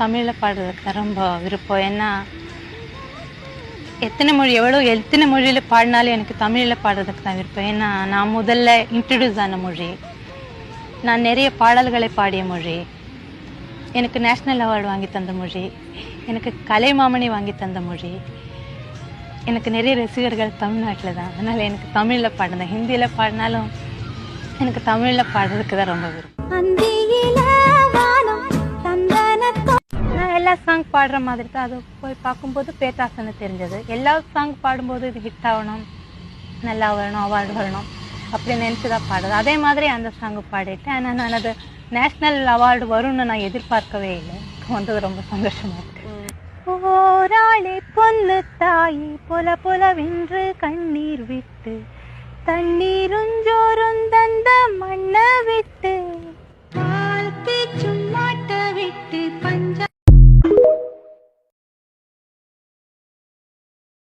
தமிழில் பாடுறதுக்கு தான் ரொம்ப விருப்பம். ஏன்னா எத்தனை மொழி எவ்வளோ எத்தனை மொழியில் பாடினாலும் எனக்கு தமிழில் பாடுறதுக்கு தான் விருப்பம். ஏன்னா நான் முதல்ல இன்ட்ரடியூஸ் ஆன மொழி. நான் நிறைய பாடல்களை பாடிய மொழி. எனக்கு நேஷ்னல் அவார்டு வாங்கி தந்த மொழி. எனக்கு கலைமாமணி வாங்கி தந்த மொழி. எனக்கு நிறைய ரசிகர்கள் தமிழ்நாட்டில் தான். அதனால் எனக்கு தமிழில் பாடினேன். ஹிந்தியில் பாடினாலும் எனக்கு தமிழில் பாடுறதுக்கு தான் ரொம்ப விருப்பம். சாங் பாடுற மாதிரி தான் அது போய் பார்க்கும்போது பேத்தாசன்னு தெரிஞ்சது. எல்லா சாங் பாடும்போது இது ஹிட் ஆகணும் நல்லா வரணும் அவார்டு வரணும் அப்படி நினச்சி தான் பாடுது அதே மாதிரி அந்த சாங் பாடிட்டேன் ஆனால் நான் அது நேஷ்னல் அவார்டு வரும்னு நான் எதிர்பார்க்கவே இல்லை. வந்தது ரொம்ப சந்தோஷமா இருக்கு. போராளி பொண்ணு தாயி பொல பொலவென்று கண்ணீர் விட்டு தண்ணீருஞ்சோருந்தன்